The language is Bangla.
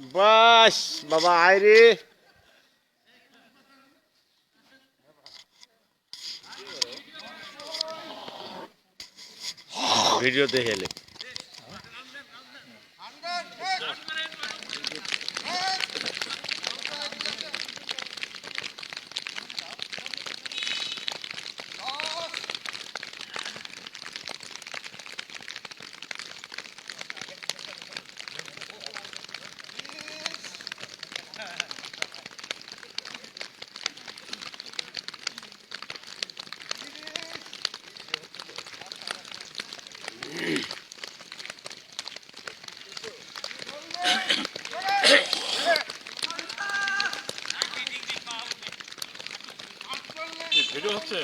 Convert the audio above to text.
সাব্বাস বাবা আয় রে। ভিডিও দেখে ভিডিও হচ্ছে